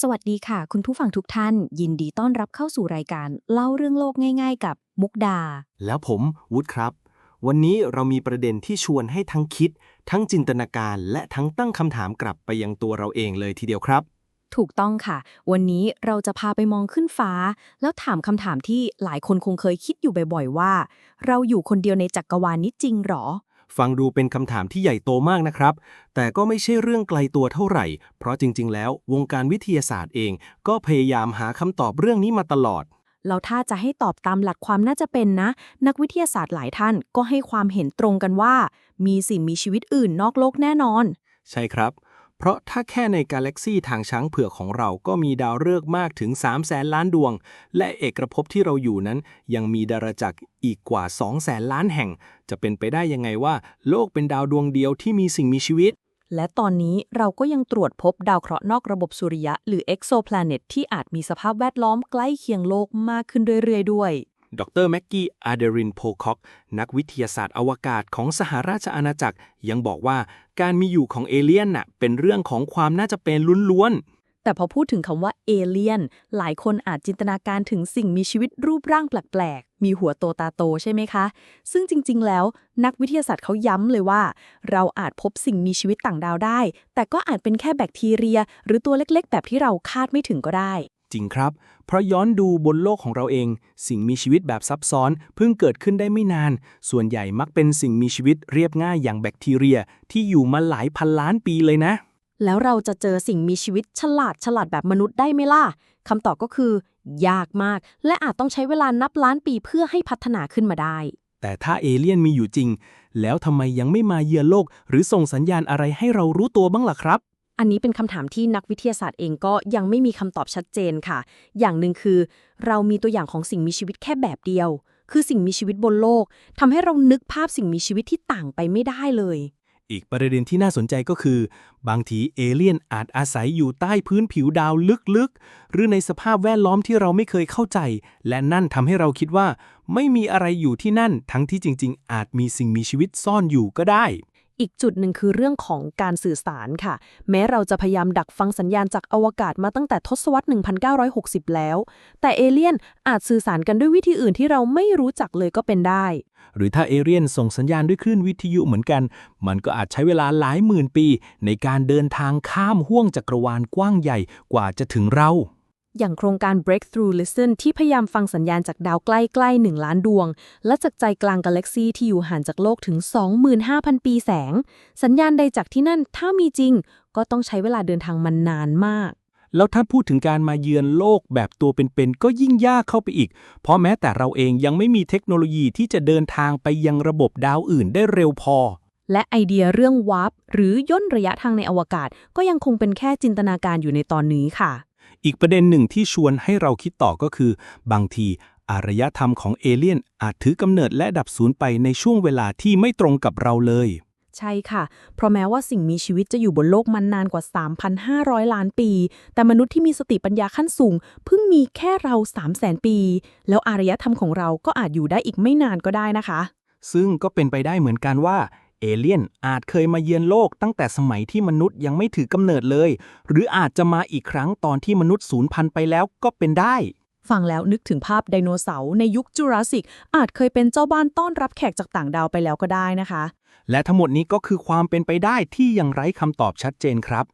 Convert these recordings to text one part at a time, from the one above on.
สวัสดีค่ะ คุณผู้ฟังทุกท่าน ยินดีต้อนรับเข้าสู่รายการ เล่าเรื่องโลกง่าย ๆ กับมุกดา แล้วผมวุฒิครับ วันนี้เรามีประเด็นที่ชวนให้ทั้งคิด ทั้งจินตนาการ และทั้งตั้งคำถามกลับไปยังตัวเราเองเลยทีเดียวครับ ถูกต้องค่ะ วันนี้เราจะพาไปมองขึ้นฟ้า แล้วถามคำถามที่หลายคนคงเคยคิดอยู่บ่อย ๆ ว่า เราอยู่คนเดียวในจักรวาลนี้จริงหรอ ฟังดูเป็นคำถามที่ใหญ่โตมากนะครับ แต่ก็ไม่ใช่เรื่องไกลตัวเท่าไหร่ เพราะจริง ๆ แล้ววงการวิทยาศาสตร์เอง ก็พยายามหาคำตอบเรื่องนี้มาตลอดแล้วถ้าจะให้ตอบตามหลักความน่าจะเป็นนะ นักวิทยาศาสตร์หลายท่านก็ให้ความเห็นตรงกันว่า มีสิ่งมีชีวิตอื่นนอกโลกแน่นอน ใช่ครับ เพราะถ้าแค่ในกาแล็กซีทางช้างเผือกของเราก็มีดาวฤกษ์มากถึง 3 0 0แสนล้านดวง และเอกภพที่เราอยู่นั้น ยังมีดาราจักรอีกกว่า 2 0 0แสนล้านแห่ง จะเป็นไปได้ยังไงว่า โลกเป็นดาวดวงเดียวที่มีสิ่งมีชีวิต และตอนนี้เราก็ยังตรวจพบดาวเคราะห์นอกระบบสุริยะ หรือ exoplanet ที่อาจมีสภาพแวดล้อมใกล้เคียงโลกมากขึ้นเรื่อยๆด้วย ดรแม็กกี้อาเดรินโพคอกนักวิทยาศาสตร์อวกาศของสหราชอาณาจักร ยังบอกว่าการมีอยู่ของเอเลี่ยนน่ะเป็นเรื่องของความน่าจะเป็นล้วนแต่พอพูดถึงคำว่าเอเลียน หลายคนอาจจินตนาการถึงสิ่งมีชีวิตรูปร่างแปลกๆ มีหัวโตตาโตใช่ไหมคะ ซึ่งจริงๆ แล้ว นักวิทยาศาสตร์เขาย้ำเลยว่า เราอาจพบสิ่งมีชีวิตต่างดาวได้ แต่ก็อาจเป็นแค่แบคทีเรีย หรือตัวเล็กๆ แบบที่เราคาดไม่ถึงก็ได้ จริงครับ เพราะย้อนดูบนโลกของเราเอง สิ่งมีชีวิตแบบซับซ้อนเพิ่งเกิดขึ้นได้ไม่นาน ส่วนใหญ่มักเป็นสิ่งมีชีวิตเรียบง่ายอย่างแบคทีเรีย ที่อยู่มาหลายพันล้านปีเลยนะ แล้วเราจะเจอสิ่งมีชีวิตฉลาดฉลาดแบบมนุษย์ได้ไหมล่ะคำตอบก็คือ ยากมาก และอาจต้องใช้เวลานับล้านปีเพื่อให้พัฒนาขึ้นมาได้ แต่ถ้าเอเลี่ยนมีอยู่จริง แล้วทำไมยังไม่มาเยือนโลก หรือส่งสัญญาณอะไรให้เรารู้ตัวบ้างล่ะครับ อันนี้เป็นคำถามที่นักวิทยาศาสตร์เองก็ยังไม่มีคำตอบชัดเจนค่ะ อย่างหนึ่งคือ เรามีตัวอย่างของสิ่งมีชีวิตแค่แบบเดียว คือสิ่งมีชีวิตบนโลกทำให้เรานึกภาพสิ่งมีชีวิตที่ต่างไปไม่ได้เลย อีกประเด็นที่น่าสนใจก็คือ บางทีเอเลี่ยนอาจอาศัยอยู่ใต้พื้นผิวดาวลึกๆ หรือในสภาพแวดล้อมที่เราไม่เคยเข้าใจ และนั่นทำให้เราคิดว่า ไม่มีอะไรอยู่ที่นั่น ทั้งที่จริง ๆ อาจมีสิ่งมีชีวิตซ่อนอยู่ก็ได้ อีกจุดหนึ่งคือเรื่องของการสื่อสารค่ะ แม้เราจะพยายามดักฟังสัญญาณจากอวกาศมาตั้งแต่ทศวรรษ 1960 แล้ว แต่เอเลี่ยนอาจสื่อสารกันด้วยวิธีอื่นที่เราไม่รู้จักเลยก็เป็นได้ หรือถ้าเอเลี่ยนส่งสัญญาณด้วยคลื่นวิทยุเหมือนกัน มันก็อาจใช้เวลาหลายหมื่นปี ในการเดินทางข้ามห้วงจักรวาลกว้างใหญ่กว่าจะถึงเรา อย่างโครงการ Breakthrough Listen ที่พยายามฟังสัญญาณจากดาวใกล้ๆ 1 ล้านดวง และจากใจกลางกาแล็กซีที่อยู่ห่างจากโลกถึง 25,000 ปีแสง สัญญาณใดจากที่นั่นถ้ามีจริง ก็ต้องใช้เวลาเดินทางมันนานมากแล้วถ้าพูดถึงการมาเยือนโลกแบบตัวเป็นๆ ก็ยิ่งยากเข้าไปอีก เพราะแม้แต่เราเองยังไม่มีเทคโนโลยีที่จะเดินทางไปยังระบบดาวอื่นได้เร็วพอ และไอเดียเรื่องวาร์ปหรือย่นระยะทางในอวกาศ ก็ยังคงเป็นแค่จินตนาการอยู่ในตอนนี้ค่ะ อีกประเด็นหนึ่งที่ชวนให้เราคิดต่อก็คือ บางทีอารยธรรมของเอเลี่ยนอาจถือกำเนิดและดับสูญไปในช่วงเวลาที่ไม่ตรงกับเราเลย ใช่ค่ะ เพราะแม้ว่าสิ่งมีชีวิตจะอยู่บนโลกมันนานกว่า 3,500 ล้านปี แต่มนุษย์ที่มีสติปัญญาขั้นสูง เพิ่งมีแค่เรา 300,000ปี แล้วอารยธรรมของเราก็อาจอยู่ได้อีกไม่นานก็ได้นะคะ ซึ่งก็เป็นไปได้เหมือนกันว่า เอเลี่ยนอาจเคยมาเยือนโลกตั้งแต่สมัยที่มนุษย์ยังไม่ถือกำเนิดเลย หรืออาจจะมาอีกครั้งตอนที่มนุษย์สูญพันธุ์ไปแล้วก็เป็นได้ ฟังแล้วนึกถึงภาพไดโนเสาร์ในยุคจูราสสิก อาจเคยเป็นเจ้าบ้านต้อนรับแขกจากต่างดาวไปแล้วก็ได้นะคะ และทั้งหมดนี้ก็คือความเป็นไปได้ที่ยังไร้คำตอบชัดเจนครับ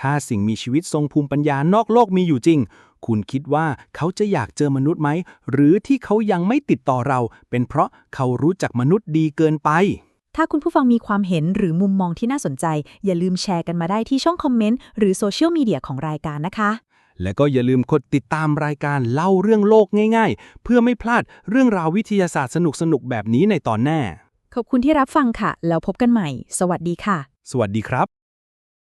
ถ้าสิ่งมีชีวิตทรงภูมิปัญญานอกโลกมีอยู่จริง คุณคิดว่าเขาจะอยากเจอมนุษย์ไหม หรือที่เขายังไม่ติดต่อเรา เป็นเพราะเขารู้จักมนุษย์ดีเกินไป ถ้าคุณผู้ฟังมีความเห็นหรือมุมมองที่น่าสนใจ อย่าลืมแชร์กันมาได้ที่ช่องคอมเมนต์หรือโซเชียลมีเดียของรายการนะคะ และก็อย่าลืมกดติดตามรายการเล่าเรื่องโลกง่าย ๆ เพื่อไม่พลาดเรื่องราววิทยาศาสตร์สนุกๆแบบนี้ในตอนหน้า ขอบคุณที่รับฟังค่ะ แล้วพบกันใหม่ สวัสดีค่ะ สวัสดีครับ